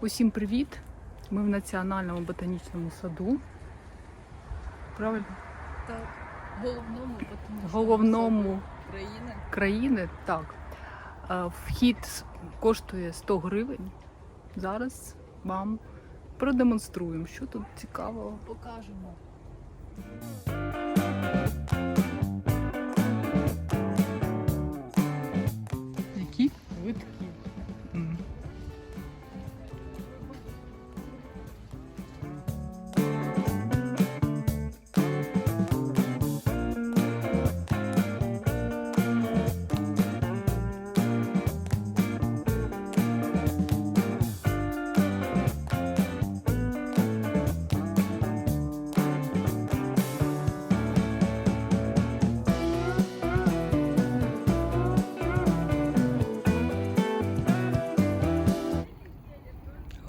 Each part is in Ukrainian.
Усім привіт! Ми в Національному ботанічному саду. Правильно? Так, головному ботанічному Головному саду країни. країни. Так. Е, Вхід коштує 100 гривень. Зараз вам продемонструємо, що тут цікавого. Покажемо.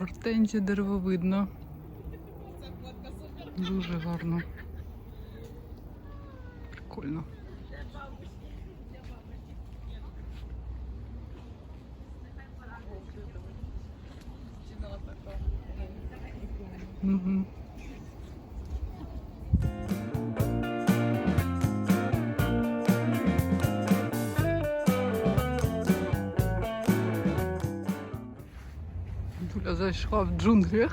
Гортензія деревовидна. Дуже гарно. Прикольно. Угу. Зайшла в джунглі.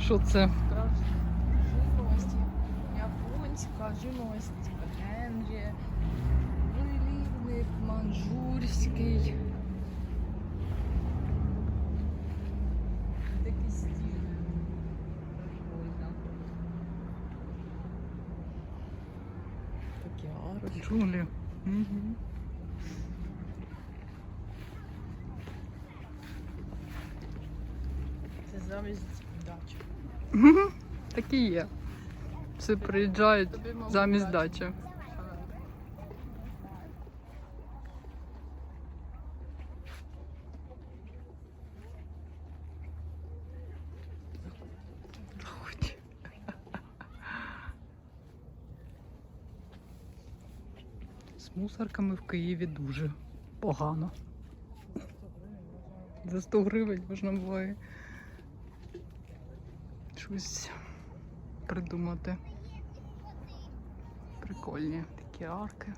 Що це? Японська, живність Генрі, вилівник, манжурський. Такий стіль. Такі арочки. Джунглі. Угу. Замість дачі. Такі є. Всі приїжджають замість дачі. дачі. З мусорками в Києві дуже погано. За 100 гривень можна було і щось придумати. Прикольні такі арки.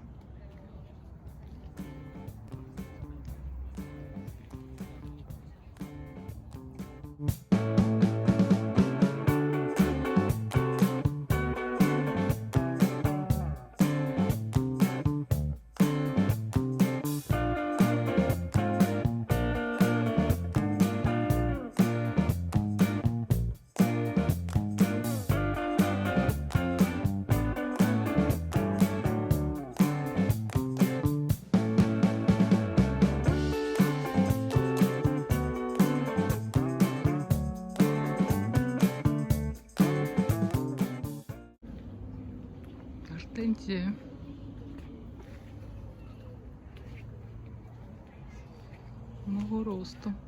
Мого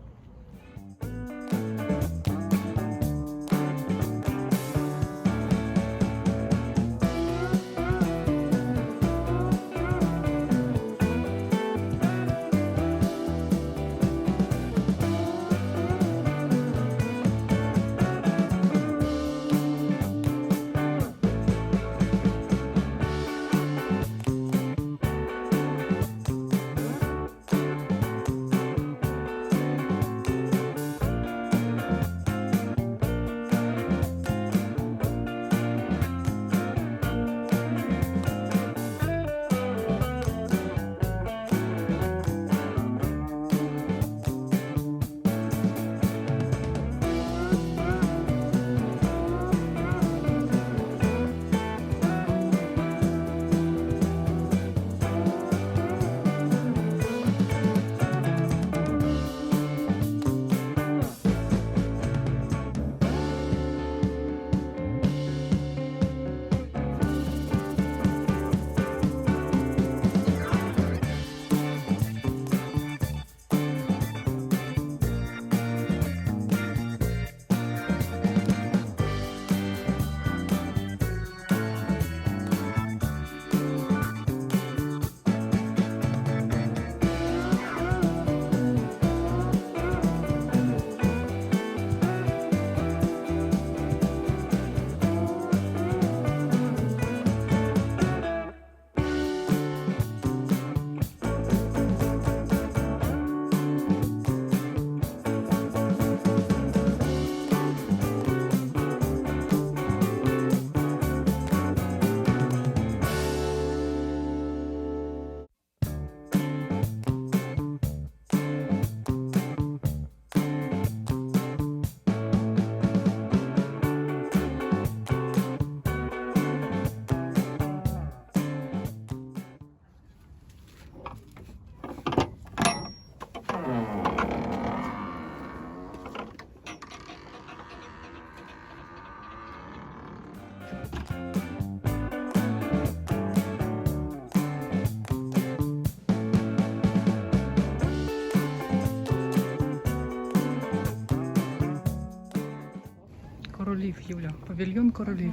королів, Юля. Павільйон королів.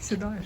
Сідаєш.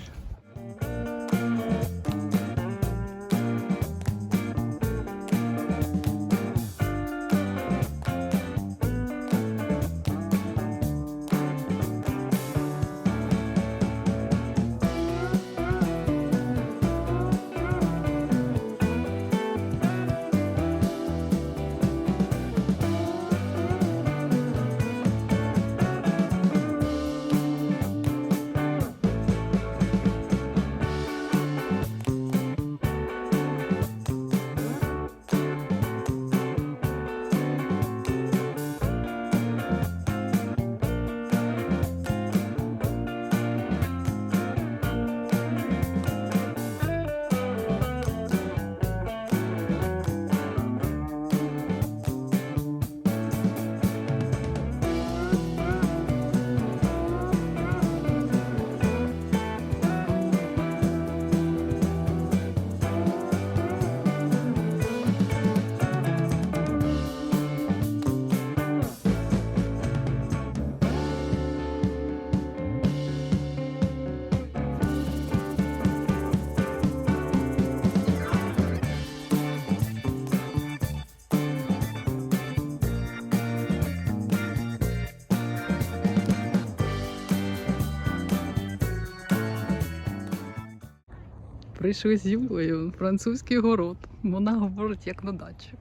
Прийшли з Юлею в французький город. Вона говорить, як на дачі.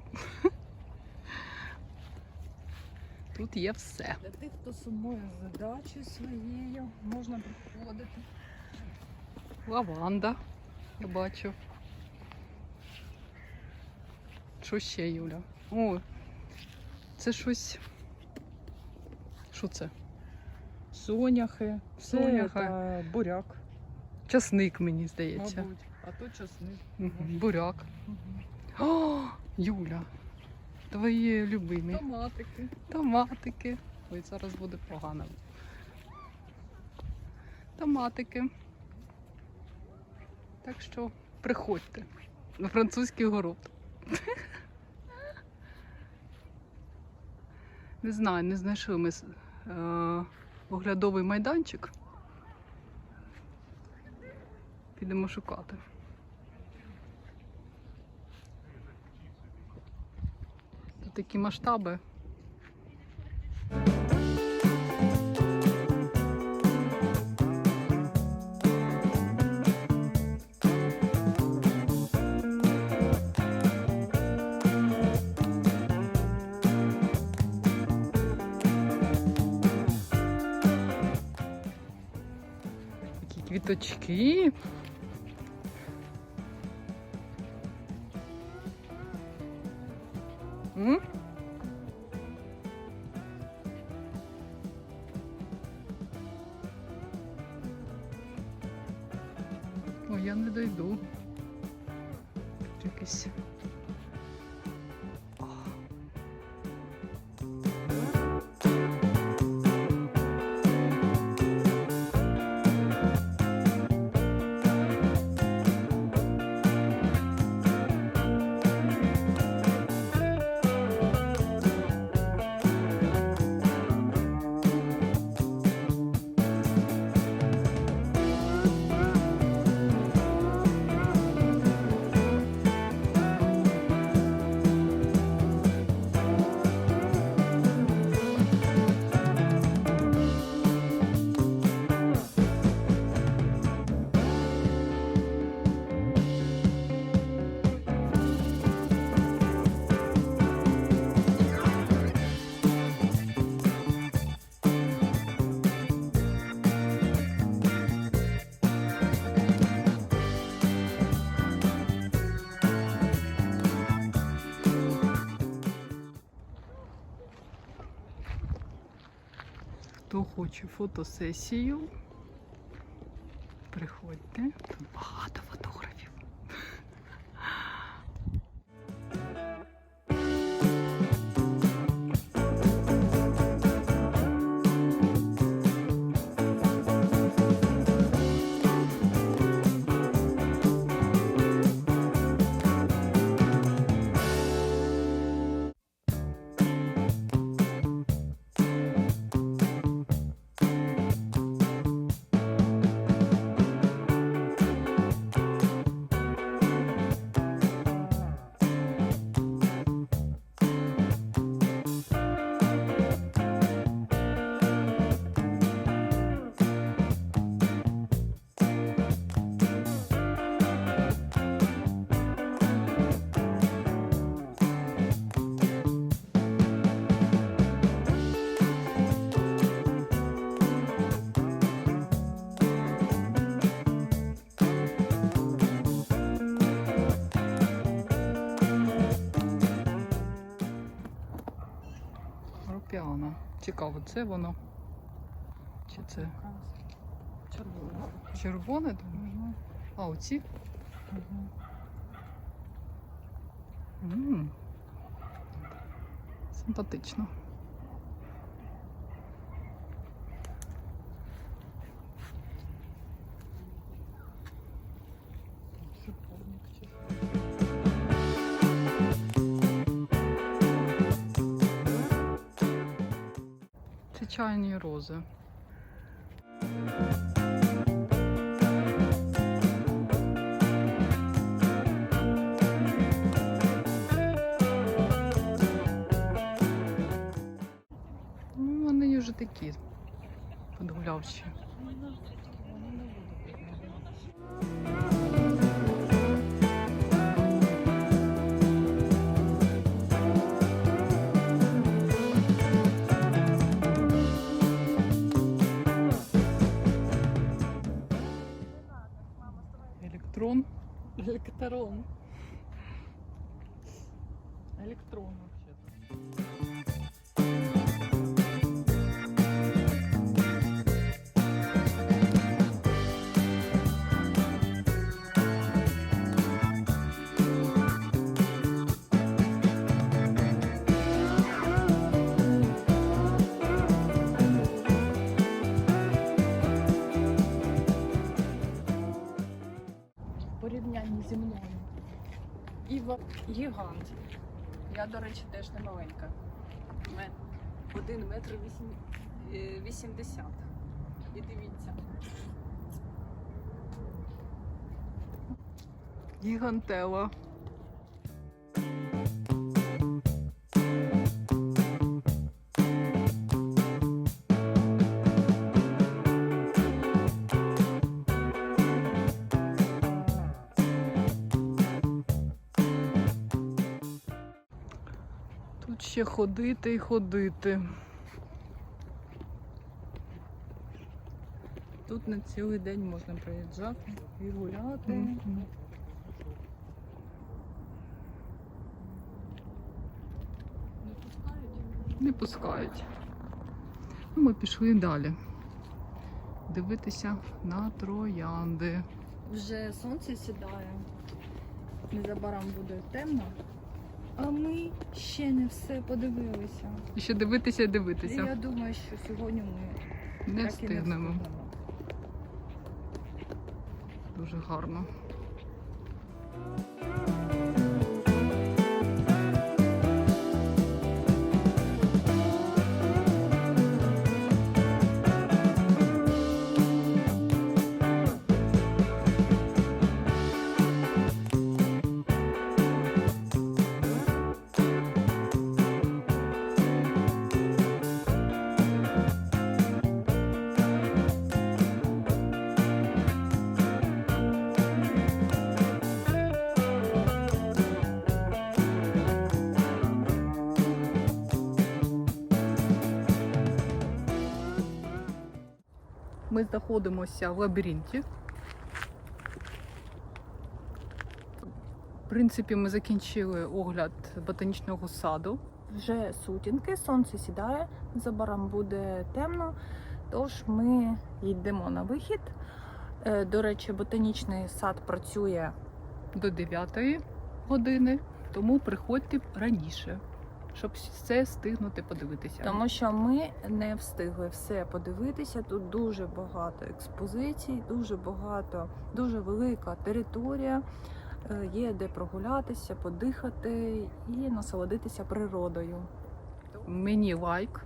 Тут є все. Для тих, хто сумує за дачею своєю, можна приходити. Лаванда, я бачу. Що ще, Юля? О, це щось. Що це? Соняхи, Соняхи. це буряк, Часник, мені здається. мабуть. А то часник. Буряк. О, Юля, твої любимі. Томатики. Томатики. Ой, зараз буде погано. Томатики. Так що приходьте на французький город. Не знаю, не знайшли ми е, оглядовий майданчик. Підемо шукати. такі масштаби. Такі квіточки. Я не дойду. Якийсь. Хоче фотосесію, приходьте. Цікаво, це воно? Чи це Червоне. червоне? думаю? Угу. А, оці? Угу. Симпатично. Це чайні рози. Ну, вони вже такі подгулявші. Электрон. Электрон вообще-то. Зі мною. Іва гігант. Я, до речі, теж не маленька. Один 1 метр вісім- е, 80. І дивіться. Гігантела. Тут ще ходити і ходити. Тут на цілий день можна приїжджати і гуляти. Мгм. Не пускають? Не пускають. Ну, ми пішли далі. Дивитися на троянди. Вже сонце сідає. Незабаром буде темно. А ми ще не все подивилися. Ще дивитися і І дивитися. я думаю, що сьогодні ми Не так і не встигнемо. встигнемо. Дуже гарно. Ми знаходимося в лабіринті. В принципі, ми закінчили огляд ботанічного саду. Вже сутінки, сонце сідає, незабаром буде темно, тож ми йдемо на вихід. Е, До речі, ботанічний сад працює до 9 години, тому приходьте раніше, щоб все встигнути подивитися. Тому що ми не встигли все подивитися. Тут дуже багато експозицій, дуже багато, дуже велика територія. Е, Є де прогулятися, подихати і насолодитися природою. Мені лайк.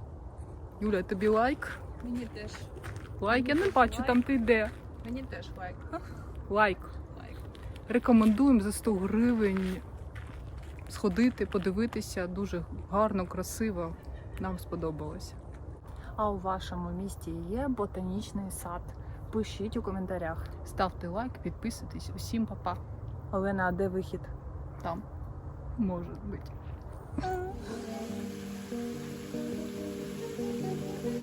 Юля, тобі лайк? Мені теж Лайк, я не бачу, там ти йде. мені теж лайк. Лайк. Лайк. Рекомендуємо за 100 гривень сходити, подивитися. Дуже гарно, красиво. Нам сподобалося. А у вашому місті є ботанічний сад? Пишіть у коментарях. Ставте лайк, підписуйтесь. Усім па-па. Олена, а де вихід? Там може бути.